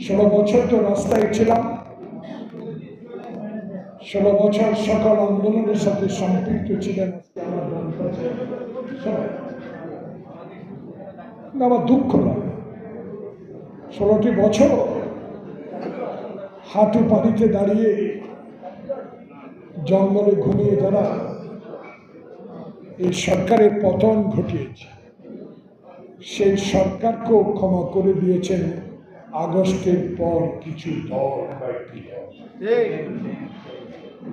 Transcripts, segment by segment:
ষোলো বছর তো রাস্তায় ছিলাম। ষোলো বছর সকল আন্দোলনের সাথে সম্পৃক্ত ছিলেন আমার দুঃখ লাগে ষোলোটি বছর হাঁটু পানিতে দাঁড়িয়ে জঙ্গলে ঘুমিয়ে যারা এই সরকারের পতন ঘটিয়েছে, সেই সরকারকেও ক্ষমা করে দিয়েছেন আগস্টের পর কিছু দল কয়েকটি দল।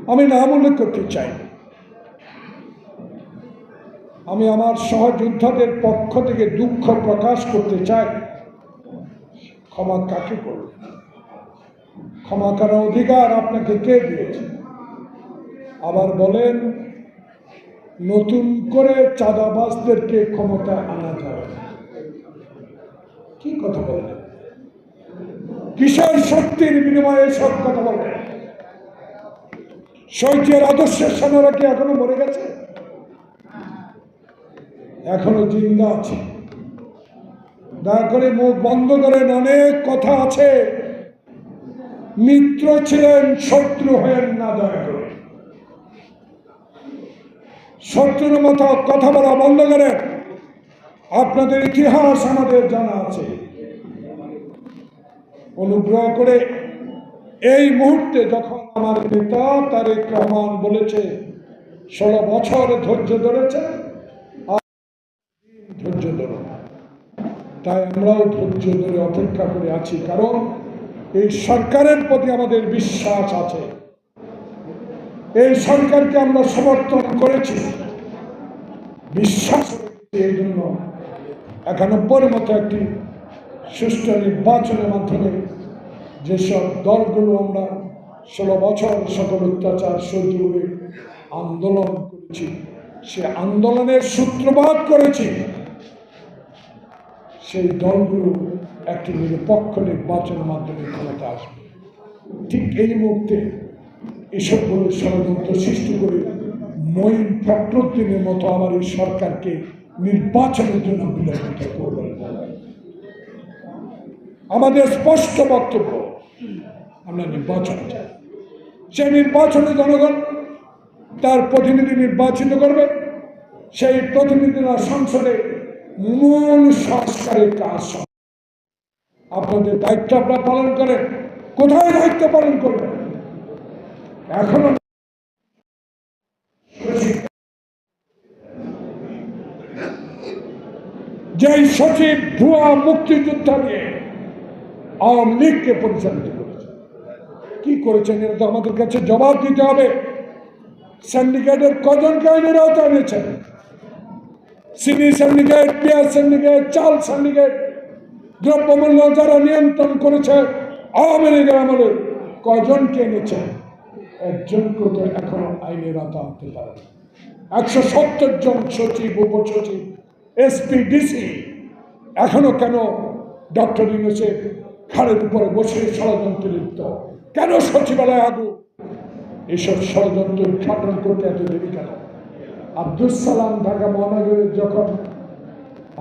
আমি নাম উল্লেখ করতে চাই। আমি আমার সহযোদ্ধাদের পক্ষ থেকে দুঃখ প্রকাশ করতে চাই। ক্ষমা কাকে করবে? ক্ষমা করার অধিকার আপনাকে কে দিয়েছে? আবার বলেন নতুন করে চাঁদাবাজদেরকে ক্ষমতা আনা যাবে কি কথা বলেন কিসের শক্তির বিনিময়ে সব কথা বলেন শৈত্যের আদর্শের সেনারা কি এখনও মরে গেছে? এখনও জিন্দা আছে। দয়া করে মুখ বন্ধ করেন, অনেক কথা আছে। মিত্র ছিলেন, শত্রু হয়েন না দয়া করে। শত্রুর মতো কথা বলা বন্ধ করেন। আপনাদের ইতিহাস আমাদের জানা আছে। অনুগ্রহ করে এই মুহূর্তে যখন আমার নেতা তারেক রহমান বলেছে, ষোলো বছর ধৈর্য ধরেছে ধৈর্য ধরো তাই আমরাও ধৈর্য ধরে অপেক্ষা করে আছি, কারণ এই সরকারের প্রতি আমাদের বিশ্বাস আছে। এই সরকারকে আমরা সমর্থন করেছি। বিশ্বাস এই জন্য। একানব্বইয়ের মতো একটি সুষ্ঠু নির্বাচনের মাধ্যমে যেসব দলগুলো আমরা ষোলো বছর সকল অত্যাচার সহ্য করে আন্দোলন করেছি, সে আন্দোলনের সূত্রপাত করেছি, সেই দলগুলো একটি নিরপেক্ষ নির্বাচনের মাধ্যমে ক্ষমতা আসবে। ঠিক এই মুহূর্তে এসবগুলো ষড়যন্ত্র সৃষ্টি করে মঈন ফখরুদ্দিনের মতো আমার এই সরকারকে নির্বাচনের জন্য বিলম্বিত করবে। আমাদের স্পষ্ট বক্তব্য, আমরা নির্বাচন চাই সেই নির্বাচনে জনগণ তার প্রতিনিধি নির্বাচিত করবে। সেই প্রতিনিধিরা সংসদে মূল সংস্কারের কাজ। আপনাদের দায়িত্ব আপনারা পালন করেন। কোথায় দায়িত্ব পালন করবেন? এখনও যেই সচিব ভুয়া মুক্তিযোদ্ধা নিয়ে আওয়ামী লীগকে পরিচালিত করেছে। কি করেছেন এটা তো আমাদের কাছে জবাব দিতে হবে। সিন্ডিকেটের কজনকে আইনের আওতায় এনেছেন চিনি সিন্ডিকেট পেঁয়াজ সিন্ডিকেট চাল সিন্ডিকেট দ্রব্যমূল্য যারা নিয়ন্ত্রণ করেছে, আওয়ামী লীগের আমলে কজনকে এনেছে? একজনকে তো এখনও আইনের আওতা আনতে পারে একশো সত্তর জন সচিব, উপসচিব এসপি ডিসি এখনও কেন ডক্টর ইউনুসের ঘাড়ের উপরে বসে ষড়যন্ত্রে লিপ্ত। কেন সচিবালয় আগুন এসব ষড়যন্ত্র উদ্ঘাটন করতে এত দেরি কেন? আব্দুল সালাম ঢাকা মহানগরের যখন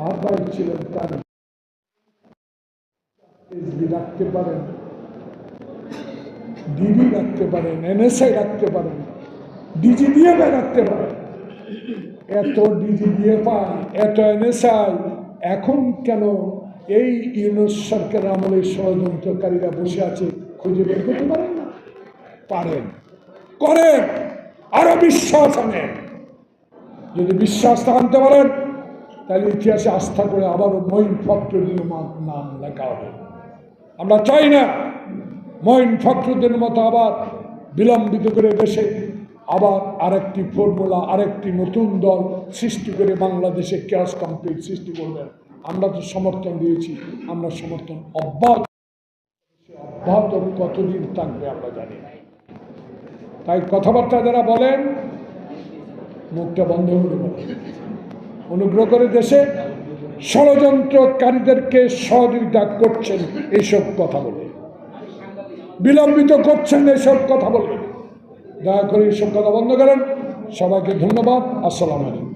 আহ্বায়ক ছিলেন, তার রাখতে পারেন, ডিবি রাখতে পারেন, এনএসআই রাখতে পারেন ডিজি দিয়ে রাখতে পারেন। এত ডিজি দিয়ে পায় এত এনএসআই, এখন কেন এই ইউনুস সরকার আমলে ষড়যন্ত্রকারীরা বসে আছে, খুঁজে বের করতে পারেন না? পারেন। করেন। আরও বিশ্বাস আনেন। যদি বিশ্বাস আনতে পারেন, তাহলে ইতিহাসে আস্থা করে আবারও মঈন ফখরুদ্দিন নাম লেখা হবে। আমরা চাই না মঈন ফখরুদ্দিনের মতো আবার বিলম্বিত করে দেশে আবার আরেকটি ফর্মুলা আরেকটি নতুন দল সৃষ্টি করে বাংলাদেশে ক্যাশ কমপ্লিট সৃষ্টি করবেন। আমরা তো সমর্থন দিয়েছি, আমরা সমর্থন অব্যাহত অব্যাহত কতদিন থাকবে আমরা জানি না। তাই কথাবার্তা যারা বলেন, মুখটা বন্ধ করে বলেন অনুগ্রহ করে দেশে ষড়যন্ত্রকারীদেরকে সহযোগিতা করছেন এইসব কথা বলে। বিলম্বিত করছেন এসব কথা বলে। দয়া করে এইসব কথা বন্ধ করেন। সবাইকে ধন্যবাদ। আসসালামু আলাইকুম।